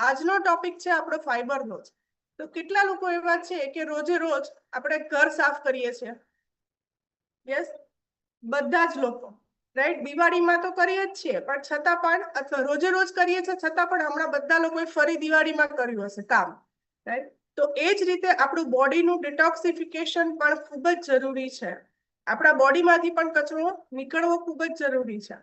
આજનો ટોપિક છે આપણો ફાઈબરનો જ. તો કેટલા લોકો એવા છે કે રોજે રોજ આપણે ઘર સાફ કરીએ છીએ? યસ બધા જ લોકો. રાઈટ દિવાળીમાં તો કરીએ જ છીએ, પણ છતાં પણ અથવા રોજે રોજ કરીએ છીએ, છતાં પણ હમણાં બધા લોકોએ ફરી દિવાળીમાં કર્યું હશે કામ. રાઈટ તો એ જ રીતે આપણું બોડીનું ડિટોક્સિફિકેશન પણ ખૂબ જ જરૂરી છે. આપણા બોડીમાંથી પણ કચરો નીકળવો ખૂબ જ જરૂરી છે.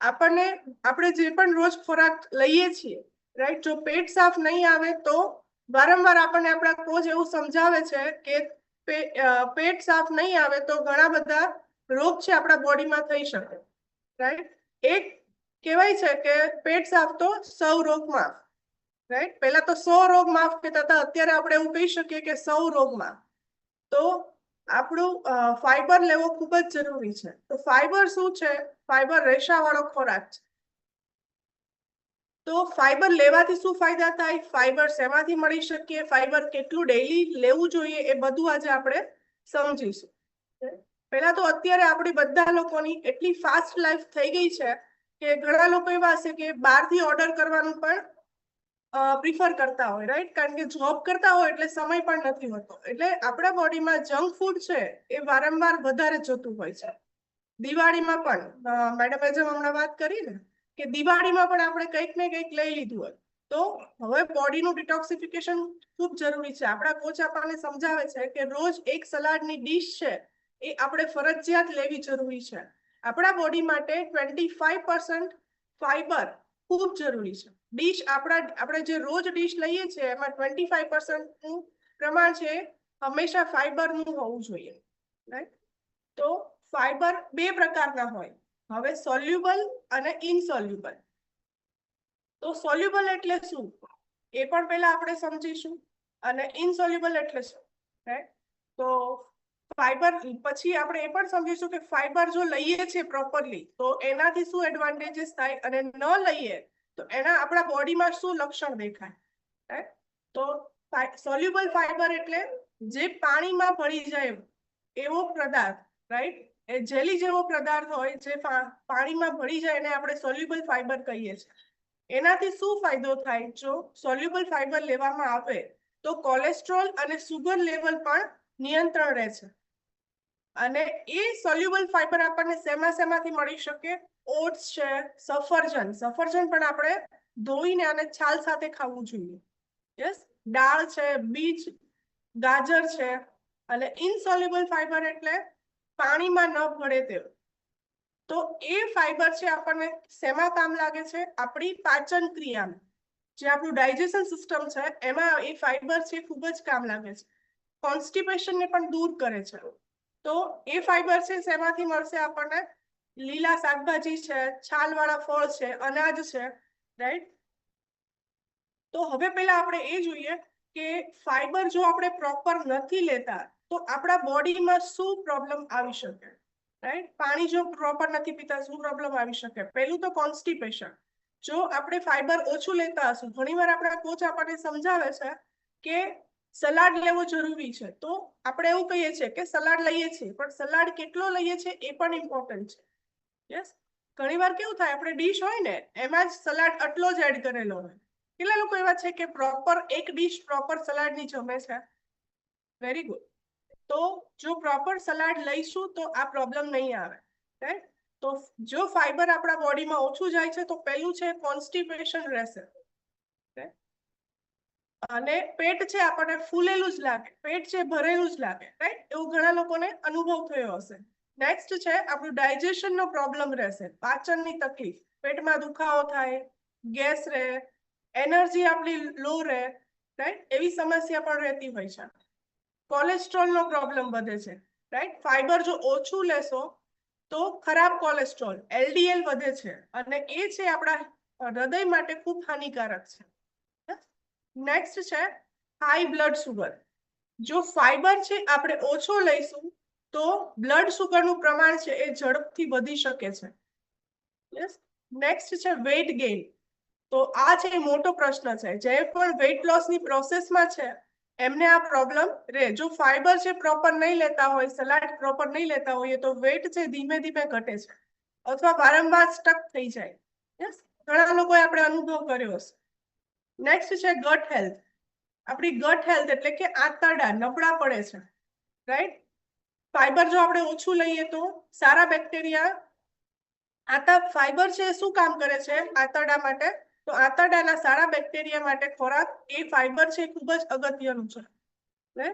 આપણને, આપણે જે પણ રોજ ખોરાક લઈએ છીએ રાઈટ જો પેટ સાફ નહીં આવે તો વારંવાર આપણને આપણા કોચ એવું સમજાવે છે કે પેટ સાફ નહીં આવે તો ઘણા બધા રોગ છે આપણા બોડીમાં થઈ શકે. રાઈટ એક કહેવાય છે કે પેટ સાફ તો સૌ રોગ માફ. રાઈટ પહેલા તો સો રોગ માફ કહેતા હતા, અત્યારે આપણે એવું કહી શકીએ કે સૌ રોગ માફ. તો આપણું ફાઈબર લેવો ખૂબ જ જરૂરી છે. તો ફાઈબર શું છે? ફાઈબર રેશાવાળો ખોરાક છે. તો ફાઈબર લેવાથી શું ફાયદા થાય? ફાઈબર શેમાંથી મળી શકીએ? ફાઈબર કેટલું ડેઈલી લેવું જોઈએ? એ બધું આજે આપણે સમજીશું. પહેલા તો અત્યારે આપણી બધા લોકોની એટલી ફાસ્ટ લાઈફ થઈ ગઈ છે કે ઘણા લોકો એવા હશે કે બહારથી ઓર્ડર કરવાનું પણ પ્રિફર કરતા હોય રાઈટ કારણ કે જોબ કરતા હોય એટલે સમય પણ નથી હોતો. એટલે આપણા બોડીમાં જંક ફૂડ છે એ વારંવાર વધારે જતું હોય છે. દિવાળીમાં પણ મેડમે જેમ હમણાં વાત કરી ને કે દિવાળીમાં પણ આપણે કંઈક ને કંઈક લઈ લીધું હોય. તો હવે બોડીનું ડિટોક્સિફિકેશન ખૂબ જરૂરી છે. આપણા કોચ આપણને સમજાવે છે કે રોજ એક સલાડની ડીશ છે એ આપણે ફરજિયાત લેવી જરૂરી છે. આપણા બોડી માટે ટ્વેન્ટી ફાઈવ પર્સન્ટ ફાઈબર ખૂબ જરૂરી છે. ડીશ આપણા, આપણે જે રોજ ડીશ લઈએ છીએ એમાં ટ્વેન્ટી ફાઈવ પર્સન્ટનું પ્રમાણ છે હંમેશા ફાઈબરનું હોવું જોઈએ. રાઈટ તો ફાઈબર બે પ્રકારના હોય. હવે સોલ્યુબલ અને ઇનસોલ્યુબલ તો સોલ્યુબલ એટલે શું? એ પણ પહેલા આપણે સમજીશું. અને ઇનસોલ્યુબલ એટલે શું? રાઈટ તો ફાઈબર પછી આપણે એ પણ સમજીશું કે ફાઈબર જો લઈએ છીએ પ્રોપરલી તો એનાથી શું એડવાન્ટેજીસ થાય અને ન લઈએ, તો એના આપણા બોડીમાં શું લક્ષણ દેખાય? તો સોલ્યુબલ ફાઈબર એટલે જે પાણીમાં ભળી જાય એવો પદાર્થ રાઈટ એ જેલી જેવો પદાર્થ હોય જે પાણીમાં ભળી જાય એને આપણે સોલ્યુબલ ફાઈબર કહીએ છીએ. એનાથી શું ફાયદો થાય? જો સોલ્યુબલ ફાઈબર લેવામાં આવે, તો કોલેસ્ટ્રોલ અને સુગર લેવલ પણ નિયંત્રણ રહે છે. અને એ સોલ્યુબલ ફાઈબર આપણને શેમાં શેમાંથી મળી શકે? ઓટ્સ છે, સફરજન. સફરજન પણ આપણે ધોઈને અને છાલ સાથે ખાવું જોઈએ. યસ? દાળ છે, બીજ, ગાજર છે. અને ઇનસોલ્યુબલ ફાઈબર એટલે પાણીમાં ન ભળે તેવું તો એ ફાઈબર છે આપણને શેમાં કામ લાગે છે? આપણી પાચન ક્રિયામાં. જે આપણું ડાયજેશન સિસ્ટમ છે, એમાં એ ફાઈબર છે ખૂબ જ કામ લાગે છે. કોન્સ્ટિપેશનને પણ દૂર કરે છે. તો એ ફાઈબર છે શેમાંથી મળશે આપણને? લીલા શાકભાજી છે, છાલવાળા ફળ છે, અનાજ છે રાઈટ તો હવે પહેલા આપણે એ જોઈએ કે ફાઈબર જો આપણે પ્રોપર નથી લેતા, તો આપણા બોડીમાં શું પ્રોબ્લેમ આવી શકે? રાઈટ પાણી જો પ્રોપર નથી પીતા, શું પ્રોબ્લેમ આવી શકે? પહેલું તો કોન્સ્ટિપેશન જો આપણે ફાઈબર ઓછું લેતા હશું ઘણીવાર આપણા કોચ આપણને સમજાવે છે કે સલાડ લેવો જરૂરી છે. તો આપણે એવું કહીએ છીએ કે સલાડ લઈએ છીએ, પણ સલાડ કેટલો લઈએ છીએ એ પણ ઇમ્પોર્ટન્ટ છે. યસ ઘણીવાર કેવું થાય, આપણે ડીશ હોય ને, એમાં જ સલાડ આટલો જ એડ કરેલો હોય. કેટલા લોકો એવા છે કે પ્રોપર એક ડીશ પ્રોપર સલાડની જમે છે? વેરી ગુડ તો જો પ્રોપર સલાડ લઈશું તો આ પ્રોબ્લેમ નહીં આવે. રાઈટ તો જો ફાઈબર આપણા બોડીમાં ઓછું જાય છે તો પહેલું છે કોન્સ્ટિપેશન રહેશે? અને પેટ છે આપણને ફૂલેલું જ લાગે. પેટ છે ભરેલું જ લાગે. રાઈટ એવું ઘણા લોકોને અનુભવ થયો હશે. નેક્સ્ટ છે આપણું ડાયજેશનનો પ્રોબ્લેમ રહેશે. પાચનની તકલીફ. પેટમાં દુખાવો થાય, ગેસ રહે એનર્જી આપણી લો રહે રાઈટ એવી સમસ્યા પણ રહેતી હોય છે. કોલેસ્ટ્રોલ નો પ્રોબ્લેમ વધે છે રાઈટ ફાઈબર જો ઓછું લેશો, તો ખરાબ કોલેસ્ટ્રોલ એલડીએલ વધે છે અને એ છે આપણા હૃદય માટે ખૂબ હાનિકારક છે. નેક્સ્ટ છે હાઈ બ્લડ સુગર જો ફાઈબર છે આપણે ઓછો લઈશું, તો બ્લડ સુગરનું પ્રમાણ છે એ ઝડપથી વધી શકે છે. નેક્સ્ટ છે વેઇટ ગેઇન તો આ છે મોટો પ્રશ્ન છે. જે પણ વેઇટ લોસની પ્રોસેસમાં છે, એમને આ પ્રોબ્લેમ રે. જો ફાઈબર છે પ્રોપર નહીં લેતા હોય સલાડ પ્રોપર નહીં લેતા હોઈએ, તો વેટ છે ધીમે ધીમે ઘટે છે. અથવા વારંવાર સ્ટક થઈ જાય. યસ ઘણા લોકોએ આપણે અનુભવ કર્યો હશે. નેક્સ્ટ છે ગટ હેલ્થ આપણી ગટ હેલ્થ એટલે કે આંતરડા, નબળા પડે છે. રાઈટ ફાઈબર જો આપણે ઓછું લઈએ તો સારા બેક્ટેરિયા આતા ફાઈબર છે શું કામ કરે છે? આંતરડા માટે તો આંતરડાના સારા બેક્ટેરિયા માટે ખોરાક એ ફાઈબર છે ખૂબ જ અગત્યનું છે.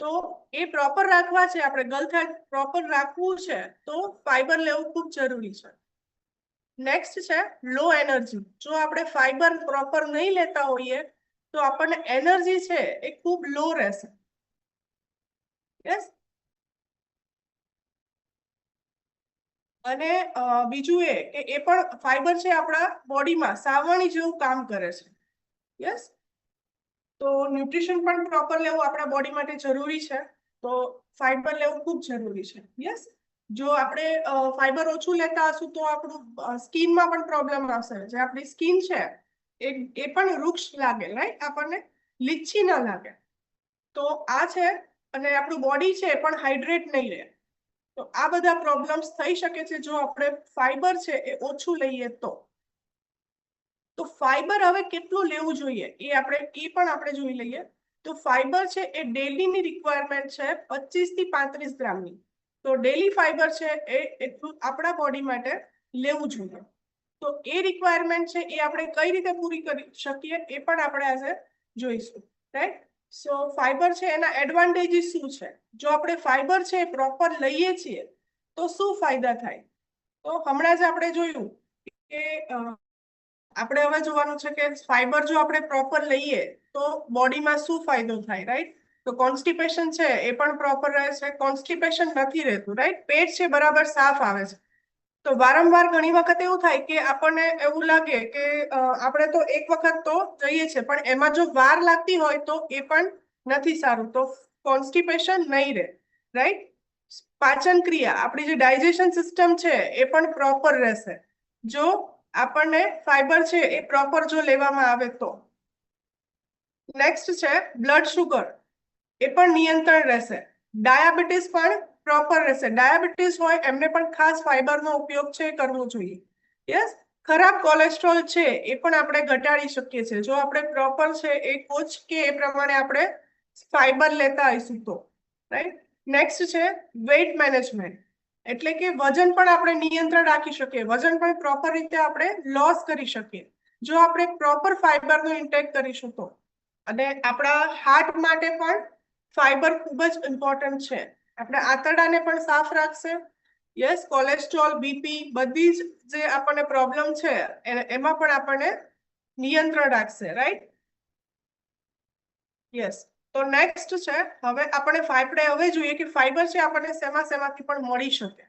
તો એ પ્રોપર રાખવા છે, આપણે હેલ્થ પ્રોપર રાખવું છે, તો ફાઈબર લેવું ખૂબ જરૂરી છે. નેક્સ્ટ છે લો એનર્જી જો આપણે ફાઈબર પ્રોપર નહીં લેતા હોઈએ, તો આપણને એનર્જી છે એ ખૂબ લો રહેશે. યસ અને બીજું એ કે એ પણ ફાઈબર છે આપણા બોડીમાં સાવણી જેવું કામ કરે છે. યસ તો ન્યુટ્રિશન પણ પ્રોપર લેવું આપણા બોડી માટે જરૂરી છે. તો ફાઈબર લેવું ખૂબ જરૂરી છે. યસ જો આપણે ફાઈબર ઓછું લેતા હશું તો આપણું સ્કિનમાં પણ પ્રોબ્લેમ આવશે. જે આપણી સ્કિન છે, એ એ પણ વૃક્ષ લાગે રાઈટ આપણને લીચી ન લાગે. તો આ છે, અને આપણું બોડી છે એ પણ હાઇડ્રેટ નહીં રહે. તો આ બધા પ્રોબ્લેમ્સ થઈ શકે છે જો આપણે ફાઈબર છે એ ઓછું લઈએ તો. તો ફાઈબર હવે કેટલું લેવું જોઈએ? એ આપણે, એ પણ આપણે જોઈ લઈએ. તો ફાઈબર છે એ ડેલીની રિક્વાયરમેન્ટ છે પચીસથી પાંત્રીસ ગ્રામની. તો ડેલી ફાઈબર છે એ એટલું આપણા બોડી માટે લેવું જોઈએ. તો એ રિક્વાયરમેન્ટ છે એ આપણે કઈ રીતે પૂરી કરી શકીએ એ પણ આપણે આજે જોઈશું. રાઈટ સો ફાઈબર છે, એના એડવાન્ટેજીસ શું છે? જો આપણે ફાઈબર છે પ્રોપર લઈએ છીએ, તો શું ફાયદા થાય? તો હમણાં જ આપણે જોયું કે આપણે હવે જોવાનું છે કે ફાઈબર જો આપણે પ્રોપર લઈએ, તો બોડીમાં શું ફાયદો થાય રાઈટ તો કોન્સ્ટિપેશન છે, એ પણ પ્રોપર રહે છે. કોન્સ્ટિપેશન નથી રહેતું રાઈટ પેટ છે, બરાબર સાફ આવે છે. તો વારંવાર ઘણી વખત એવું થાય કે આપણને એવું લાગે કે આપણે તો એક વખત તો જઈએ છે પણ એમાં જો વાર લાગતી હોય તો એ પણ નથી સારું. તો કોન્સ્ટિપેશન નહીં રહે, રાઈટ? પાચન ક્રિયા, આપણી જે ડાયજેશન સિસ્ટમ છે એ પણ પ્રોપર રહેશે. જો આપણને ફાઈબર છે એ પ્રોપર જો લેવામાં આવે તો. નેક્સ્ટ છે બ્લડ શુગર, એ પણ નિયંત્રણ રહેશે. ડાયાબિટીસ પણ પ્રોપર રહેશે. ડાયાબિટીસ હોય, એમને પણ ખાસ ફાઈબરનો ઉપયોગ છે કરવો જોઈએ. યસ ખરાબ કોલેસ્ટ્રોલ છે, એ પણ આપણે ઘટાડી શકીએ છીએ. જો આપણે પ્રોપર છે, એ કોચ કે એ પ્રમાણે આપણે ફાઈબર લેતા આવીશું તો. રાઈટ નેક્સ્ટ છે વેઇટ મેનેજમેન્ટ એટલે કે વજન પણ આપણે નિયંત્રણ રાખી શકીએ. વજન પણ પ્રોપર રીતે આપણે લોસ કરી શકીએ. જો આપણે પ્રોપર ફાઈબરનો ઇન્ટેક કરીશું તો. અને આપણા હાર્ટ માટે પણ ફાઈબર ખૂબ જ ઇમ્પોર્ટન્ટ છે. આપણે આંતરડાને પણ સાફ રાખશે. યસ કોલેસ્ટ્રોલ બીપી બધી જ જે આપણને પ્રોબ્લેમ છે એમાં પણ આપણને નિયંત્રણ રાખશે રાઈટ યસ તો નેક્સ્ટ છે, હવે આપણે ફાઈબરે હવે જોઈએ કે ફાઈબર છે આપણને શેમાં શેમાંથી પણ મળી શકે.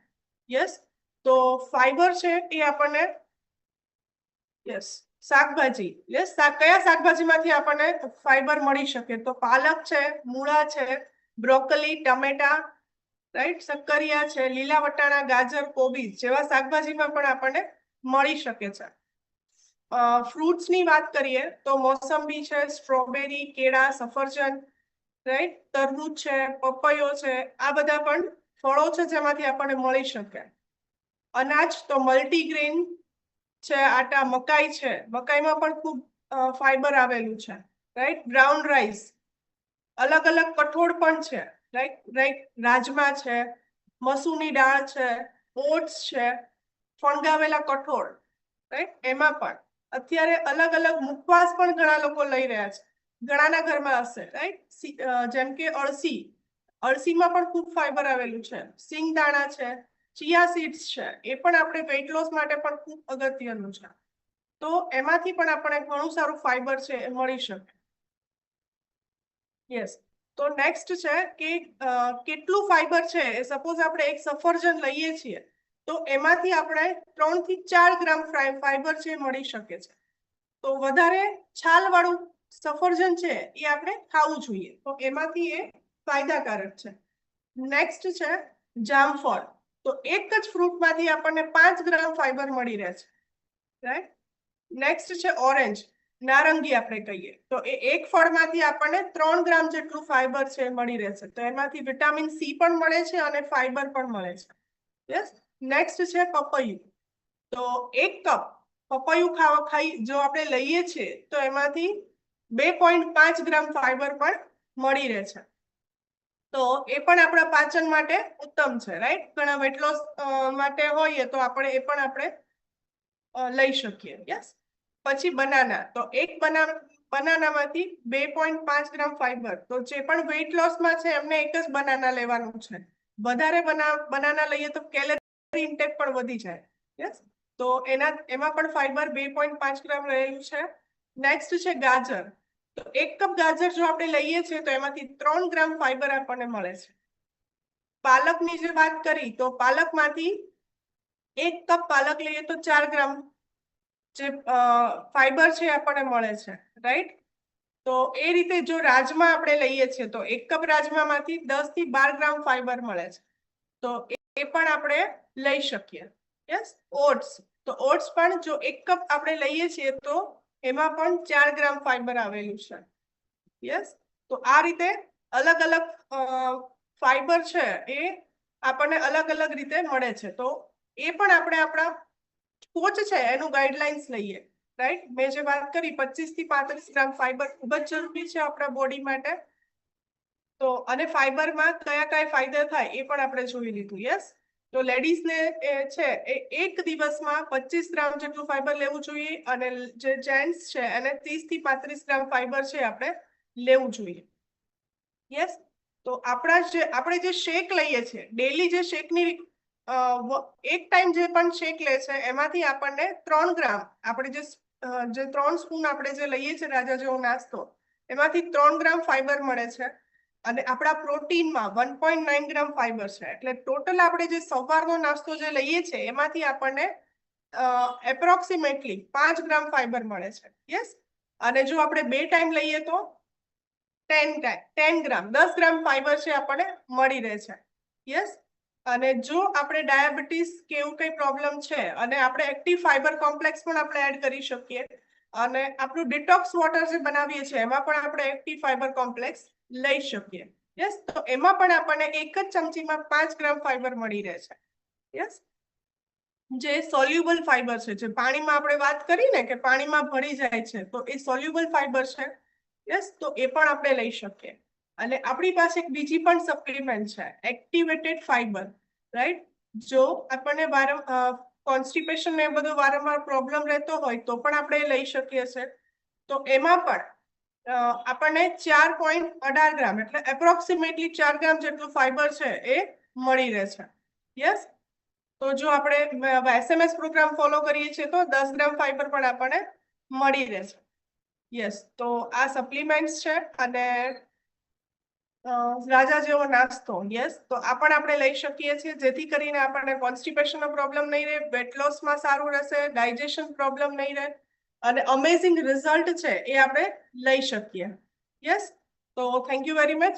યસ તો ફાઈબર છે એ આપણને યસ શાકભાજી. યસ કયા શાકભાજીમાંથી આપણને ફાઈબર મળી શકે? તો પાલક છે, મૂળા છે બ્રોકલી ટમેટા રાઈટ? શક્કરિયા છે, લીલા વટાણા, ગાજર, કોબીજ જેવા શાકભાજીમાં પણ આપણને મળી શકે છે. ફ્રૂટ્સની વાત કરીએ તો મોસંબી છે, સ્ટ્રોબેરી, કેળા, સફરજન, રાઈટ? તરબૂચ છે, પપૈયો છે, આ બધા પણ ફળો છે જેમાંથી આપણને મળી શકે. અનાજ તો મલ્ટીગ્રેન છે, આટા મકાઈ છે, મકાઈમાં પણ ખૂબ ફાઈબર આવેલું છે, રાઈટ? બ્રાઉન રાઈસ અલગ અલગ કઠોળ પણ છે. રાઈટ રાઈટ રાજમા છે મસૂની દાળ છે, ઓટ્સ છે, ફણગાવેલા કઠોળ. રાઈટ એમાં પણ. અત્યારે અલગ અલગ મુખવાસ પણ ઘણા લોકો લઈ રહ્યા છે. ઘણાના ઘરમાં હશે. રાઈટ જેમ કે અળસી. અળસીમાં પણ ખૂબ ફાઈબર આવેલું છે. સિંગદાણા છે, ચિયા સીડ્સ છે. એ પણ આપણે વેઇટ લોસ માટે પણ ખૂબ અગત્યનું છે. તો એમાંથી પણ આપણે ઘણું સારું ફાઈબર છે મળી શકે. યસ તો નેક્સ્ટ છે કે કેટલું ફાઈબર છે? સપોઝ આપણે એક સફરજન લઈએ છીએ, તો એમાંથી આપણે ત્રણથી ચાર ગ્રામ ફાઈબર છે મળી શકે છે. તો વધારે છાલ વાળું સફરજન છે એ આપણે ખાવું જોઈએ. તો એમાંથી એ ફાયદાકારક છે. નેક્સ્ટ છે જામફળ. તો એક જ ફ્રૂટમાંથી આપણને પાંચ ગ્રામ ફાઈબર મળી રહે છે. રાઈટ નેક્સ્ટ છે ઓરેન્જ નારંગી આપણે કહીએ. તો એ એક ફળમાંથી આપણને ત્રણ ગ્રામ જેટલું ફાઈબર છે, મળી રહેશે. તો એમાંથી વિટામિન સી પણ મળે છે અને ફાઈબર પણ મળે છે. યસ નેક્સ્ટ છે પપૈયું. તો એક કપ પપૈયું ખાવા ખાઈ જો આપણે લઈએ છીએ, તો એમાંથી બે પોઈન્ટ પાંચ ગ્રામ ફાઈબર પણ મળી રહે છે. તો એ પણ આપણા પાચન માટે ઉત્તમ છે રાઈટ ઘણા વેટ માટે હોઈએ તો આપણે એ પણ આપણે લઈ શકીએ. યસ પછી બનાના તો એક બનાના બનાનામાંથી બે પોઈન્ટ પાંચ ગ્રામ ફાઈબર તો જે પણ વેઇટ લોસમાં છે, એમને એક જ બનાના લેવાનું છે. વધારે બનાના લઈએ તો કેલરી ઇન્ટેક પણ વધી જાય. યસ તો એના, એમાં પણ ફાઈબર બે પોઈન્ટ પાંચ ગ્રામ રહેલું છે. નેક્સ્ટ છે ગાજર. તો એક કપ ગાજર જો આપણે લઈએ છીએ, તો એમાંથી ત્રણ ગ્રામ ફાઈબર આપણને મળે છે. પાલકની જે વાત કરી, તો પાલકમાંથી એક કપ પાલક લઈએ તો ચાર ગ્રામ જે ફાઈબર છે આપણને મળે છે રાઈટ તો એ રીતે જો રાજમા આપણે લઈએ છીએ, તો એક કપ રાજમામાંથી દસથી બાર ગ્રામ ફાઈબર મળે છે. તો એ પણ આપણે લઈ શકીએ. યસ ઓટ્સ તો ઓટ્સ પણ જો એક કપ આપણે લઈએ છીએ, તો એમાં પણ ચાર ગ્રામ ફાઈબર આવેલું છે. યસ તો આ રીતે અલગ અલગ ફાઈબર છે એ આપણને અલગ અલગ રીતે મળે છે. તો એ પણ આપણે આપણા કોચ છે, એનું ગાઈડલાઇન્સ લઈએ રાઈટ મેં જે વાત કરી પચીસથી પાંત્રીસ ગ્રામ ફાઈબર ખૂબ જ જરૂરી છે આપણા બોડી માટે. તો અને ફાઈબરમાં કયા કયા ફાયદા થાય એ પણ આપણે જોઈ લીધું યસ તો લેડીઝને એ છે, એ એક દિવસમાં પચીસ ગ્રામ જેટલું ફાઈબર લેવું જોઈએ અને જે જેન્ટ્સ છે, એને ત્રીસથી પાંત્રીસ ગ્રામ ફાઈબર છે આપણે લેવું જોઈએ. યસ તો આપણા જે, આપણે જે શેક લઈએ છીએ ડેલી જે શેકની એક ટાઈમ જે પણ શેક લે છે, એમાંથી આપણને ત્રણ ગ્રામ, આપણે જે જે ત્રણ સ્પૂન આપણે જે લઈએ છીએ રાજા જેવો નાસ્તો, એમાંથી ત્રણ ગ્રામ ફાઈબર મળે છે. અને આપણા પ્રોટીનમાં one point nine gram fibre છે. એટલે ટોટલ આપણે જે સવારનો નાસ્તો જે લઈએ છીએ, એમાંથી આપણને એપ્રોક્સિમેટલી પાંચ ગ્રામ ફાઈબર મળે છે. યસ? અને જો આપણે બે ટાઈમ લઈએ તો ટેન ટાઈમ ટેન ગ્રામ, દસ ગ્રામ ફાઈબર છે આપણને મળી રહે છે. યસ? અને જો આપણે ડાયાબિટીસ કે એવું કઈ પ્રોબ્લેમ છે અને આપણે એક્ટિવ ફાઈબર કોમ્પ્લેક્સ પણ આપણે એડ કરી શકીએ અને આપણું ડિટોક્સ વોટર જે બનાવીએ છીએ, એમાં પણ આપણે એક્ટિવ ફાઈબર કોમ્પ્લેક્સ લઈ શકીએ. યસ તો એમાં પણ આપણને એક જ ચમચીમાં પાંચ ગ્રામ ફાઈબર મળી રહે છે. યસ જે સોલ્યુબલ ફાઈબર છે, જે પાણીમાં આપણે વાત કરી ને કે પાણીમાં ભળી જાય છે, તો એ સોલ્યુબલ ફાઈબર છે. યસ તો એ પણ આપણે લઈ શકીએ. અને આપણી પાસે એક બીજી પણ સપ્લિમેન્ટ છે એક્ટિવેટેડ ફાઈબર રાઈટ જો આપણને વારંવાર કોન્સ્ટિપેશન ને બધો વારંવાર પ્રોબ્લેમ રહેતો હોય તો પણ આપણે લઈ શકીએ છે. તો એમાં પણ આપણને ચાર પોઈન્ટ અઢાર ગ્રામ એટલે એપ્રોક્સિમેટલી ચાર ગ્રામ જેટલું ફાઈબર છે એ મળી રહે છે. યસ તો જો આપણે એસએમએસ પ્રોગ્રામ ફોલો કરીએ છીએ તો દસ ગ્રામ ફાઈબર પણ આપણને મળી રહે છે. યસ તો આ સપ્લિમેન્ટ્સ છે અને રાજા જેવો નાસ્તો યસ તો આ પણ આપણે લઈ શકીએ છીએ, જેથી કરીને આપણને કોન્સ્ટિપેશનનો પ્રોબ્લેમ નહીં રહે વેટ લોસમાં સારું રહેશે ડાયજેશન પ્રોબ્લેમ નહીં રહે, અને અમેઝિંગ રિઝલ્ટ છે એ આપણે લઈ શકીએ. યસ તો થેન્ક યુ વેરી મચ